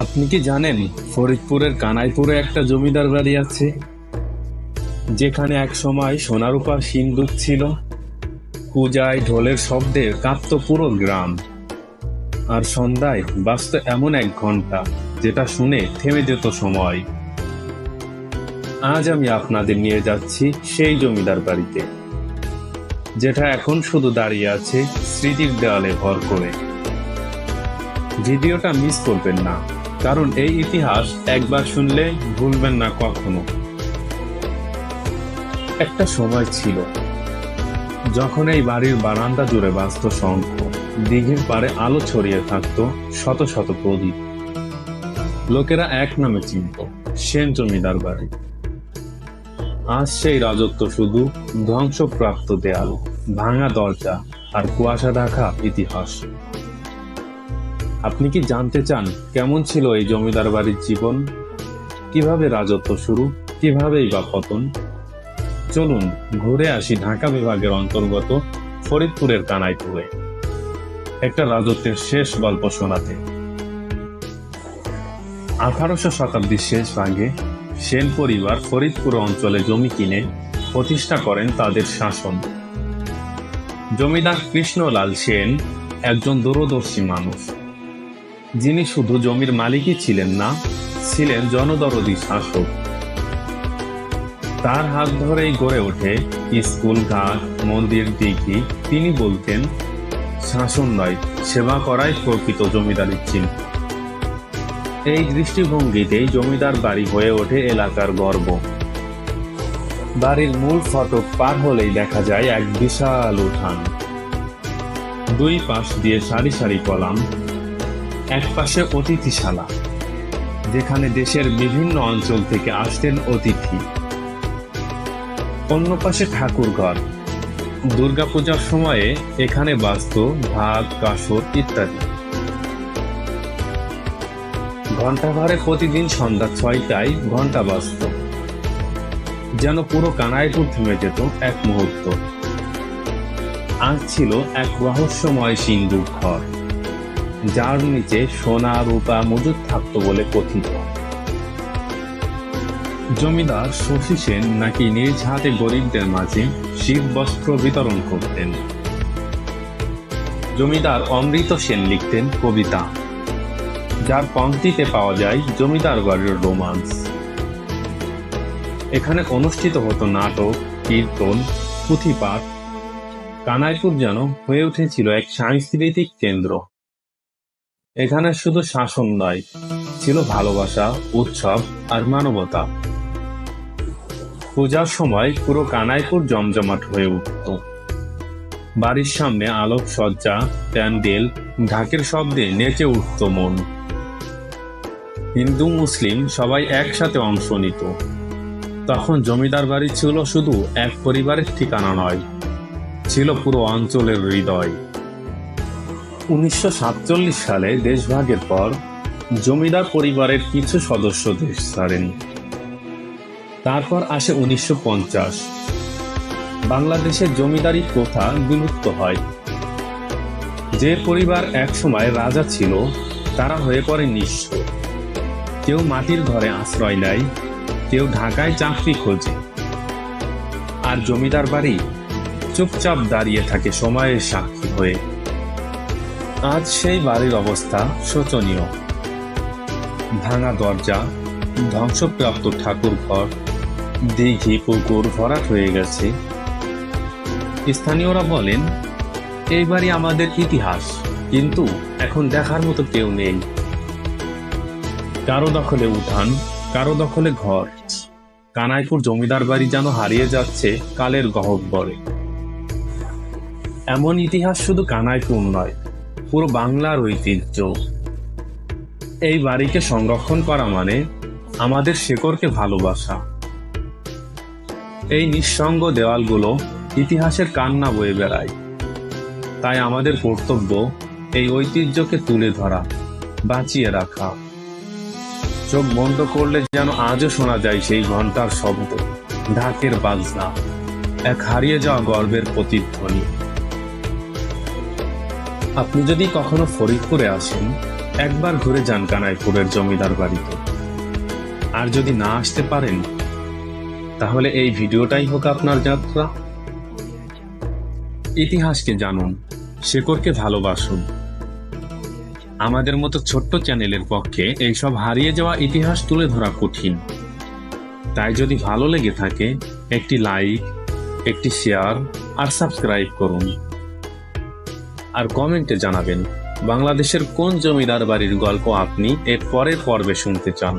আপনি কি জানেন ফরিদপুরের কানাইপুরে একটা জমিদার বাড়ি আছে? যেখানে এক সময় সোনারূপা সিন্দুক ছিল। পূজায় ঢোলের শব্দে কাঁপত পুরো গ্রাম। আর সন্ধ্যায় বাজত এমন এক ঘণ্টা যেটা শুনে থেমে যেত সময়। আজ আমি আপনাদের নিয়ে যাচ্ছি সেই জমিদার বাড়িতে, যেটা এখন শুধু দাঁড়িয়ে আছে স্মৃতির দেওয়ালে ভর করে। ভিডিওটা মিস করবেন না, কারণ এই ইতিহাস একবার শুনলে ভুলবেন না কখনো। একটা সময় ছিল, যখন এই বাড়ির বারান্দা জুড়ে বাঁচত শঙ্খ, দিঘির পাড়ে আলো ছড়িয়ে থাকতো শত শত প্রদীপ। লোকেরা এক নামে চিনত, সেন জমিদার বাড়ি। আজ সেই রাজত্ব শুধু ধ্বংসপ্রাপ্ত দেয়াল, ভাঙা দরজা আর কুয়াশা ঢাকা ইতিহাস। আপনি কি জানতে চান কেমন ছিল এই জমিদার বাড়ির জীবন? কীভাবে রাজত্ব শুরু? কিভাবেই বা পতন? চলুন ঘুরে আসি ঢাকা বিভাগের অন্তর্গত ফরিদপুরের কানাইপুরে। একটা রাজত্বের শেষ গল্প শোনাতে। আঠারোশো শতাব্দীর শেষ ভাগে সেন পরিবার ফরিদপুর অঞ্চলে জমি কিনে প্রতিষ্ঠা করেন তাদের শাসন। জমিদার কৃষ্ণলাল সেন একজন দূরদর্শী মানুষ। যিনি শুধু জমির মালিকই ছিলেন না, ছিলেন জনদরদি শাসক। তার হাত ধরেই গড়ে ওঠে স্কুল, ঘাট, মন্দির দিঘি তিনি বলতেন, শাসন নয়, সেবা করাই প্রকৃত জমিদারির চিহ্ন। এই দৃষ্টিভঙ্গিতেই জমিদার বাড়ি হয়ে ওঠে এলাকার গর্ব। বাড়ির মূল ফটক পার হলেই দেখা যায় এক বিশাল উঠান। দুই পাশ দিয়ে সারি সারি কলাম এক পাশে অতিথিশালা, যেখানে দেশের বিভিন্ন অঞ্চল থেকে আসতেন অতিথি। অন্য পাশে ঠাকুর ঘর দুর্গাপূজার সময়ে এখানে বাঁচত ভাত, কাসর ইত্যাদি। ঘন্টাঘরে প্রতিদিন সন্ধ্যা ছয়টায় ঘণ্টা বাজত যেন পুরো কানাইপুর থেমে যেত এক মুহূর্ত। আজ ছিল এক রহস্যময় সিন্ধুক ঘর। যার নিচে সোনা, রূপা মজুদ থাকতো বলে কথিত। জমিদার শশী সেন নাকি নিজ হাতে গরিবদের মাঝে শীত বস্ত্র বিতরণ করতেন? জমিদার অমৃত সেন লিখতেন কবিতা। যার পংক্তিতে পাওয়া যায় জমিদার বাড়ির রোমান্স। এখানে অনুষ্ঠিত হতো নাটক, কীর্তন, পুঁথিপাঠ। কানাইপুর যেন হয়ে উঠেছিল এক সাংস্কৃতিক কেন্দ্র। এখানে শুধু শাসন নয়, ছিল ভালোবাসা, উৎসব আর মানবতা। পূজার সময় পুরো কানাইপুর জমজমাট হয়ে উঠত। বাড়ির সামনে আলোক সজ্জা প্যান্ডেল, ঢাকের শব্দে নেচে উঠত মন। হিন্দু, মুসলিম সবাই একসাথে অংশ নিত। তখন জমিদার বাড়ি ছিল শুধু এক পরিবারের ঠিকানা নয়, ছিল পুরো অঞ্চলের হৃদয়। উনিশশো সাতচল্লিশ সালে দেশভাগের পর জমিদার পরিবারের কিছু সদস্য দেশ ছাড়েন। তারপর আসে উনিশশো বাংলাদেশের জমিদারি প্রথা বিলুপ্ত হয়? যে পরিবার একসময় রাজা ছিল, তারা হয়ে পড়ে নিঃস্ব। কেউ মাটির ঘরে আশ্রয় নেয়, কেউ ঢাকায় চাকরি খোঁজে। আর জমিদার বাড়ি চুপচাপ দাঁড়িয়ে থাকে সময়ের সাক্ষী হয়ে। আজ সেই বাড়ির অবস্থা শোচনীয়। ভাঙা দরজা, ধ্বংসপ্রাপ্ত ঠাকুর ঘর, দিঘি পুকুর ভরাট হয়ে গেছে। স্থানীয়রা বলেন, এই বাড়ি আমাদের ইতিহাস, কিন্তু এখন দেখার মতো কেউ নেই। কারও দখলে উঠান, কারও দখলে ঘর। কানাইপুর জমিদার বাড়ি যেন হারিয়ে যাচ্ছে কালের গহব্বরে। এমন ইতিহাস শুধু কানাইপুর নয় পুরো বাংলার ঐতিহ্য। এই বাড়িকে সংরক্ষণ করা মানে আমাদের শেকড়কে ভালোবাসা। এই নিঃসঙ্গ দেওয়ালগুলো ইতিহাসের কান্না বয়ে বেড়ায়। তাই আমাদের কর্তব্য এই ঐতিহ্যকে তুলে ধরা, বাঁচিয়ে রাখা। চোখ বন্ধ করলে যেন আজও শোনা যায় সেই ঘণ্টার শব্দ, ঢাকের বাজনা, এক হারিয়ে যাওয়া গর্বের প্রতিধ্বনি। আপনি যদি কখনো ফরিদপুরে আসেন, একবার ঘুরে যান কানাইপুরের জমিদার বাড়িতে। আর যদি না আসতে পারেন, তাহলে এই ভিডিওটাই হোক আপনার যাত্রা। ইতিহাসকে জানুন, শেকড়কে ভালোবাসুন। আমাদের মতো ছোট্ট চ্যানেলের পক্ষে এইসব হারিয়ে যাওয়া ইতিহাস তুলে ধরা কঠিন। তাই যদি ভালো লেগে থাকে, একটি লাইক, একটি শেয়ার আর সাবস্ক্রাইব করুন। আর কমেন্টে জানাবেন বাংলাদেশের কোন জমিদার বাড়ির গল্প আপনি এর পরের পর্বে শুনতে চান?